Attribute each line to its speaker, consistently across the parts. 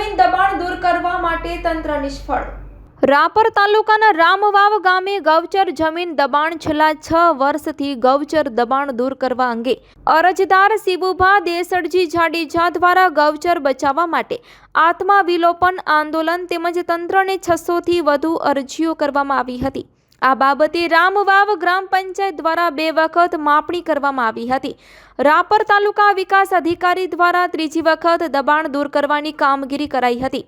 Speaker 1: જમીન દબાણ દૂર કરવા માટે તંત્ર નિષ્ફળ. રાપર તાલુકાના રામવાવ ગામે ગૌચર જમીન દબાણ છેલ્લા છ વર્ષથી ગૌચર દબાણ દૂર કરવા અંગે અરજદાર શિબુભા દેસડજી જાડેજા દ્વારા ગૌચર બચાવવા માટે આત્મા વિલોપન આંદોલન તેમજ તંત્રને છસોથી વધુ અરજીઓ કરવામાં આવી હતી. આ બાબતે રામવાવ ગ્રામ પંચાયત દ્વારા બે વખત માપણી કરવામાં આવી હતી. રાપર તાલુકા વિકાસ અધિકારી દ્વારા ત્રીજી વખત દબાણ દૂર કરવાની કામગીરી કરાઈ હતી.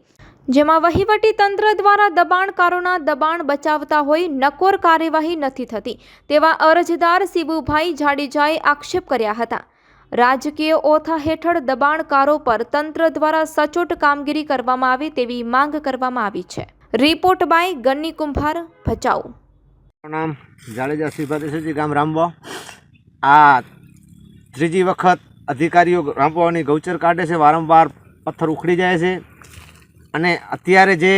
Speaker 1: જેમાં વહીવટી તંત્ર દ્વારા દબાણકારોના દબાણ બચાવતા હોય નકોર કાર્યવાહી નથી થતી, તેવા અરજદાર શિબુભાઈ જાડેજાએ આક્ષેપ કર્યા હતા. રાજકીય ઓથા હેઠળ દબાણકારો પર તંત્ર દ્વારા સચોટ કામગીરી કરવામાં આવે તેવી માંગ કરવામાં આવી છે. રિપોર્ટ બાય ગન્ની કુંભાર, ભચાઉ.
Speaker 2: નામ જાડેજા શ્રીભાદેશ્વરજી ગામ રામવા. આ ત્રીજી વખત અધિકારીઓ રામવાની ગૌચર કાઢે છે, વારંવાર પથ્થર ઉખડી જાય છે. અને અત્યારે જે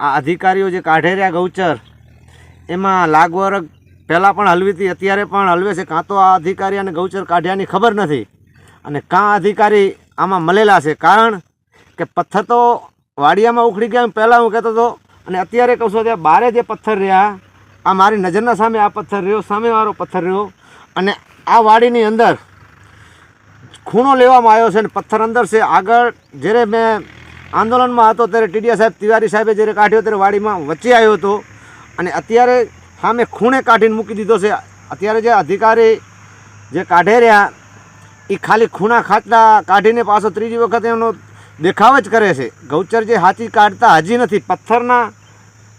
Speaker 2: આ અધિકારીઓ જે કાઢે રહ્યા ગૌચર, એમાં લાગવરગ પહેલાં પણ હલવી હતી, અત્યારે પણ હલવે છે. કાં તો આ અધિકારી અને ગૌચર કાઢ્યાની ખબર નથી. અને કાં અધિકારી આમાં મળેલા છે? કારણ કે પથ્થર તો વાડિયામાં ઉખડી ગયા પહેલાં હું કહેતો હતો. અને અત્યારે કહું છું ત્યાં બારે જે પથ્થર રહ્યા આ મારી નજરના સામે આ પથ્થર રહ્યો, સામેવાળો પથ્થર રહ્યો અને આ વાડીની અંદર ખૂણો લેવામાં આવ્યો છે અને પથ્થર અંદર છે. આગળ જ્યારે મેં આંદોલનમાં હતો ત્યારે ટીડીયા સાહેબ તિવારી સાહેબે જ્યારે કાઢ્યો ત્યારે વાડીમાં વચ્ચે આવ્યો હતો અને અત્યારે સામે ખૂણે કાઢીને મૂકી દીધો છે. અત્યારે જે અધિકારી જે કાઢે રહ્યા એ ખાલી ખૂણા ખાચલા કાઢીને પાછો ત્રીજી વખત એનો દેખાવ જ કરે છે. ગૌચર જે હાચી કાઢતા હજી નથી. પથ્થરના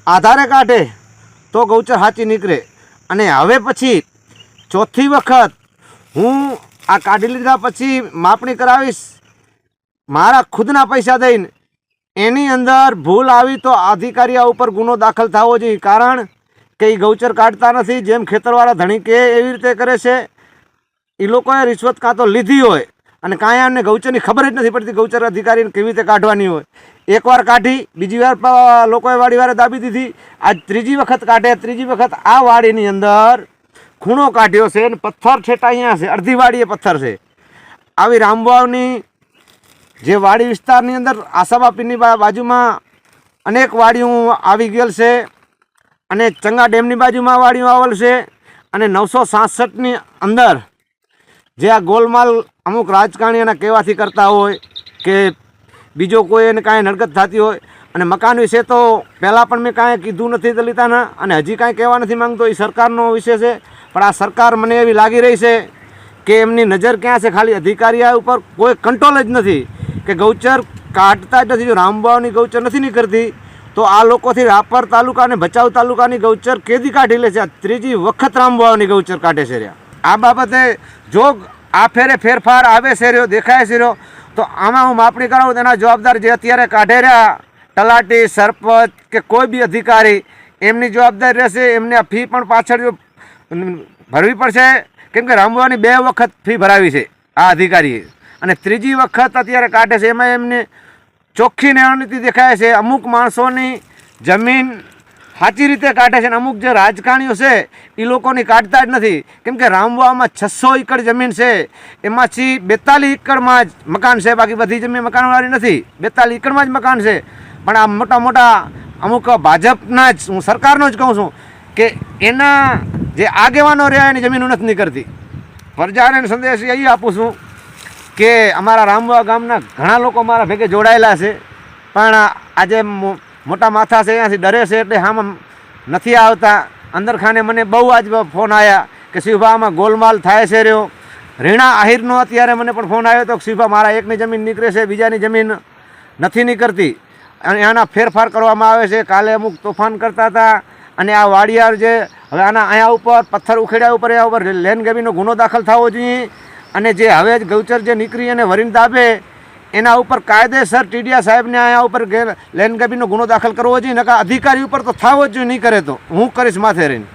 Speaker 2: આધારે કાઢે તો ગૌચર સાચી નીકળે. અને હવે પછી ચોથી વખત હું આ કાઢી લીધા પછી માપણી કરાવીશ. મારા ખુદના પૈસા દઈને. એની અંદર ભૂલ આવી તો અધિકારીઓ ઉપર ગુનો દાખલ થવો જોઈએ. કારણ કે એ ગૌચર કાઢતા નથી. જેમ ખેતરવાળા ધણી કે એવી રીતે કરે છે એ લોકોએ રિશ્વત કાં તો લીધી હોય. અને કાંઈ એમને ગૌચરની ખબર જ નથી પડતી ગૌચર અધિકારીને કેવી રીતે કાઢવાની હોય. એકવાર કાઢી, બીજી વાર લોકોએ વાડી વારે દાબી દીધી, આજ ત્રીજી વખત કાઢે, ત્રીજી વખત આ વાડીની અંદર ખૂણો કાઢ્યો છે અને પથ્થર છેટા અહીંયા છે, અડધી વાડીએ પથ્થર છે. આવી રામવાવની જે વાડી વિસ્તારની અંદર આશાબાપીની બાજુમાં અનેક વાડીઓ આવી ગયેલ છે અને ચંગા ડેમની બાજુમાં વાડીઓ આવેલ છે અને નવસો સાસઠની અંદર જે આ ગોલમાલ અમુક રાજકારણીઓના કહેવાથી કરતા હોય કે બીજો કોઈ એને કાંઈ નડગત થતી હોય. અને મકાન વિશે તો પહેલાં પણ મેં કાંઈ કીધું નથી દલિતાના અને હજી કાંઈ કહેવા નથી માંગતો, એ સરકારનો વિષય છે. પણ આ સરકાર મને એવી લાગી રહી છે કે એમની નજર ક્યાં છે? ખાલી અધિકારીઓ ઉપર કોઈ કંટ્રોલ જ નથી. કે ગૌચર કાઢતા જ નથી, જો રામબાવની ગૌચર નથી નીકળતી, તો આ લોકોથી રાપર તાલુકા અને ભચાઉ તાલુકાની ગૌચર કેદી કાઢી લે છે? ત્રીજી વખત રામબાવની ગૌચર કાઢે છે રહ્યા. આ બાબતે જો આ ફેરે ફેરફાર આવે છે રહ્યો, દેખાય છે રહ્યો. તો આમાં હું માપણી કરાવું તેના જવાબદાર જે અત્યારે કાઢે રહ્યા, તલાટી, સરપંચ કે કોઈ બી અધિકારી, એમની જવાબદારી રહેશે, એમને ફી પણ પાછળ ભરવી પડશે. કેમ કે રામવાની બે વખત ફી ભરાવી છે આ અધિકારીએ. અને ત્રીજી વખત અત્યારે કાઢે છે, એમાં એમને ચોખ્ખી નિર્ણયથી દેખાય છે. અમુક માણસોની જમીન સાચી રીતે કાઢે છે અને અમુક જે રાજકારણીઓ છે એ લોકોની કાઢતા જ નથી. કેમ કે રામવામાં છસો એકર જમીન છે. એમાંથી બેતાલીસ એકરમાં જ મકાન છે. બાકી બધી જમીન મકાનવાળી નથી. બેતાલીસ એકરમાં જ મકાન છે. પણ આ મોટા મોટા અમુક ભાજપના જ, હું સરકારનો જ કહું છું કે એના જે આગેવાનો રહ્યા એની જમીનો નથી નીકળતી પ્રજાને સંદેશ એ આપું છું કે અમારા રામવા ગામના ઘણા લોકો મારા ભેગે જોડાયેલા છે. પણ આજે મોટા માથા છે, અહીંયાથી ડરે છે એટલે આમાં નથી આવતા. અંદરખાને મને બહુ આજ ફોન આવ્યા કે શિવભા, આમાં ગોલમાલ થાય છે રહ્યો. રીણા આહિરનો અત્યારે મને પણ ફોન આવ્યો હતો કે શિવભા, મારા એકની જમીન નીકળે છે, બીજાની જમીન નથી નીકળતી. અને આના ફેરફાર કરવામાં આવે છે. કાલે અમુક તોફાન કરતા હતા અને આ વાડિયાર જે હવે આના અહીંયા ઉપર પથ્થર ઉખેડ્યા ઉપર એના ઉપર લેન ગબીનો ગુનો દાખલ થવો જોઈએ. અને જે હવે જ ગૌચર જે નીકળી અને વરીણ દાબે એના ઉપર કાયદેસર ટીડીયા સાહેબને અહીંયા ઉપર લેન ગબીનો ગુનો દાખલ કરવો જોઈએ નકા અધિકારી ઉપર તો થવો જ નહીં કરે તો. હું કરીશ માથે રહીને.